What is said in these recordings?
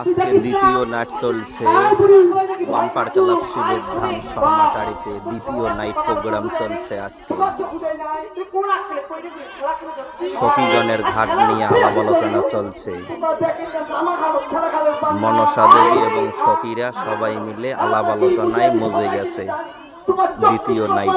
আজকে দ্বিতীয় নাইট চলছে। বাম্পার ক্লাব শিবের ধাম শর্মাটারিতে দ্বিতীয় নাইট প্রোগ্রাম চলছে আজকে? সখীগণের ঘাট নিয়ে আলাপ আলোচনা চলছে। মনসা দেবী এবং সখীরা সবাই মিলে আলাপ আলোচনায় মজে গেছে। দ্বিতীয় নাইট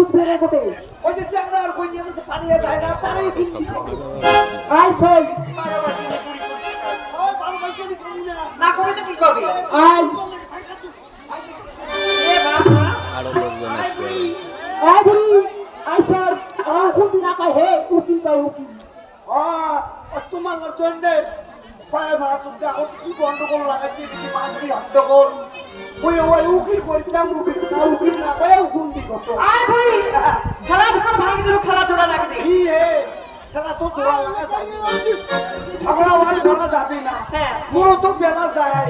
কুতবিয়ার কোটে ওই যে কই নিয়ে তো না তারই করে সই। না করে তো কি করবি? বুড়ি। বলছিলাম উকিল না উকিল না কয়ে উকিল কত আয় ভাই খেলা যখন ভাঙি দিল খেলা জোড়া লাগা কি হে সেটা তো তোরা লাগা যাবে ঝগড়া ওয়াল করা যাবে না হ্যাঁ। মোরও তো বেলা যায়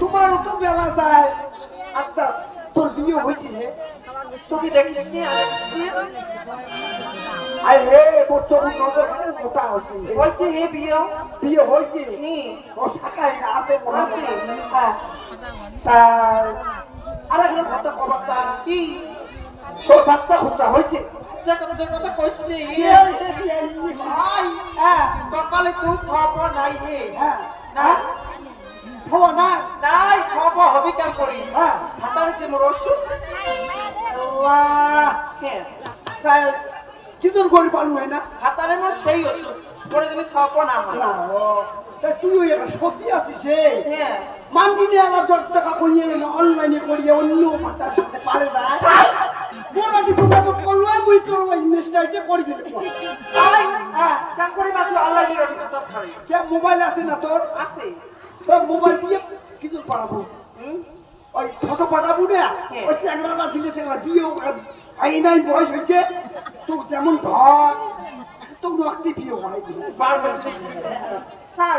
তোমারও তো বেলা যায় আচ্ছা তোর বিয়ে হয়েছে হে চোখে দেখিস নি আর হে তোর চোখ নজর খানে মোটা হয়েছে হে। হে বিয়ে বিয়ে হয়েছে ও শাখায় না আছে মনে হ্যাঁ তা আর একটা কথা কবারটা কি? তোর বাচ্চা খুঁজা হয়েছে যে কথা যে কথা নি। আয় হ্যাঁ। কপালে তুই সব নাই হে হ্যাঁ। হ্যাঁ? ছবো না নাই সব হবি কাম করি? হ্যাঁ। হাতারে যে মোর ওষুধ আল্লাহ। হ্যাঁ তাই কি তোর গরিব পালু হয় না? হাতারে মোর সেই ওষুধ। করে দিলে সব না হয়। তুই একটা সত্যি আছিস হে। হ্যাঁ। মানছি নিয়ে আমার দশ টাকা করিয়ে অনলাইনে করিয়ে অন্য মাতার সাথে পারে যায়। মোটামুটি যোগাযোগ করল মুই তোর ওই ইনভেস্টাইটে করে দিতে হ্যাঁ। কে মোবাইল আছে না তোর? আছে। তোর মোবাইল দিয়ে কিছু পাঠাবো ওই ফটো পাঠাবো না? হ্যাঁ। ওই চ্যাংড়া দিলে চ্যাংড়া বিয়ে আই নাই বয়স হয়েছে তোর যেমন ধর। তোর রক্তি বিয়ে হয় বারবার স্যার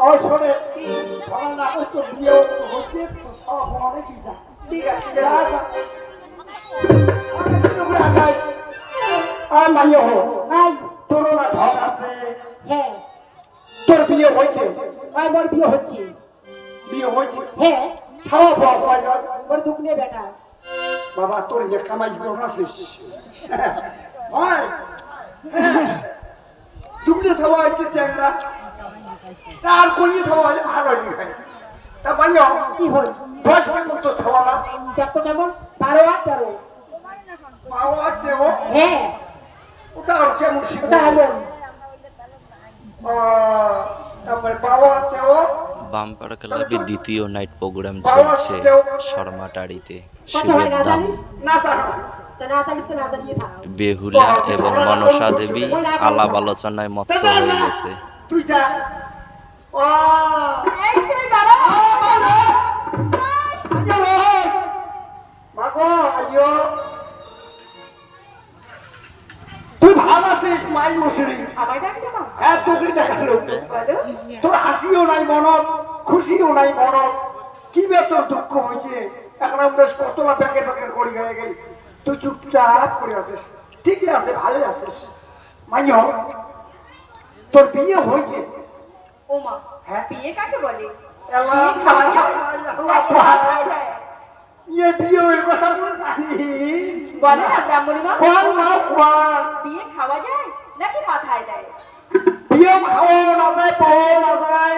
ওই শোনে সকাল না ওই বিয়ে হচ্ছে সব অনেক যা ঠিক আছে। যা, যা। আকাশ আর মাইয়ে হো তোর না ধর আছে? হ্যাঁ। তোর বিয়ে হয়েছে? আমার বিয়ে হচ্ছে। বিয়ে হয়েছে? হ্যাঁ। ওর দুঃখ নেই বেটা। বাবা তোর যে কামাই জীবন আছিস হয়। দুপুরে খাওয়া হয়েছে চ্যাংরা। তার কইয়ে খাওয়া হলে ভালো হয় তা মাইয়া কি হল বয়স পর্যন্ত খাওয়া না দেখো কেমন? বারো আর তেরো। পাওয়া দেও হ্যাঁ। ওটা আর কেমন পাওয়া দেও বাম্পার ক্লাবে দ্বিতীয় নাইট প্রোগ্রাম চলছে শর্মাটারিতে হয় শিবের না বেহুলা এবং মনসা দেবী আলাপ আলোচনায় মত্ত হয়ে গেছে হ্যাঁ তোর হাসিও নাই মনত খুশিও নাই মনত কি বে তোর দুঃখ হয়েছে এখন বেশ কতটা প্যাকেট প্যাকেট করি হয়ে গেল তুই চুপচাপ করে আছিস। ঠিকই আছে ভালো আছিস। মাইও তোর বিয়ে হয়েছে? ওমা হ্যাঁ। বিয়ে কাকে বলে? খাওয়া যায়? খাওয়া যায়? বিয়ে মা মা খাওয়া নাকি মাথায় না যায় না যায়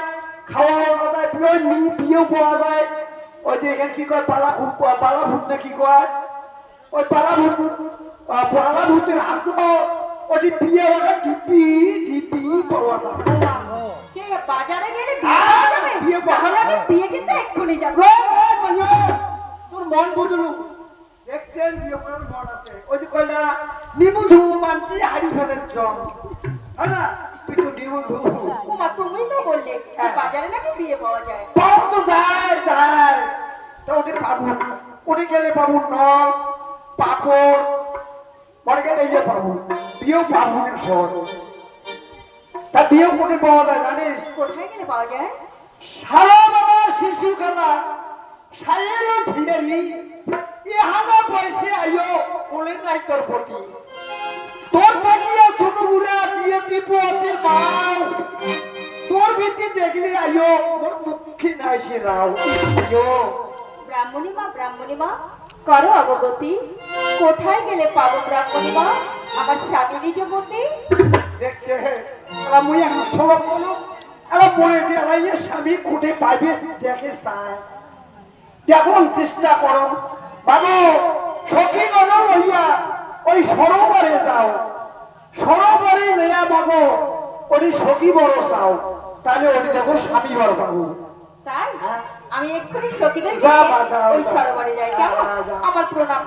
খাওয়াও না যায় বিয়ে পাওয়া যায়। ওই যে এখানে কি কয় পালা ভূত পালা ভূত না কি কয়? ওই পালা ভূত আহ, পালা ওই যে বিয়ে ঢিপি ঢিপি পাওয়া সে বাজারে গেলে বিয়ে পাওয়া যাবে? বিয়ে পাওয়া তাহলে আমি বিয়ে কিন্তু এক্ষুনি যাব। রে, রে, মাইয়া, তোর মন বদলু দেখছেন বিয়ে করার মন আছে। ওই যে মানছি ফেলের জম হ্যাঁ না? তুই তো নির্বন্ধ ওমা তুমি তো বললে বাজারে নাকি বিয়ে পাওয়া যায়। পাও তো যায় যায় তা ওদের পাবো। ওদের গেলে পাবো ন। পাপড় পরে গেলে পাবো বিয়েও পাবো না শহর তা বিয়েও কোটে পাওয়া যায় জানিস? কোথায় গেলে পাওয়া যায়? সারা বাবা শিশু খেলা সায়ের ভিড়ি ইহানা পয়সে আইও কোলে নাই তোর প্রতি। তোর দেখিয়ে ছোট বুড়া দিয়ে দিব অতির মাও তোর ভিত্তি দেখলি আইও মোর মুখী নাই সে রাও। ব্রাহ্মণী মা ব্রাহ্মণী মা করো অবগতি। কোথায় গেলে পাবো আমার স্বামী নিজপতি দেখছে মুই এখন বলো। মনে দিয়ে এরা স্বামী কুটে পাইবে দেখে চায় দেখুন চেষ্টা করো। বাবু সখী গণ ওই সরোবরে যাও। সরোবরে লইয়া বাবু ওই সখী বড় চাও। তাহলে ওই দেখো স্বামী বড় পাবো তাই? আমি এক্ষুনি সখীদের যা ওই। সরোবরে যাই। কেমন? যা, যা। আমার প্রণাম।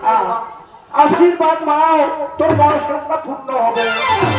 आशीर्वाद माओ तुम्हारा पूर्ण हो गए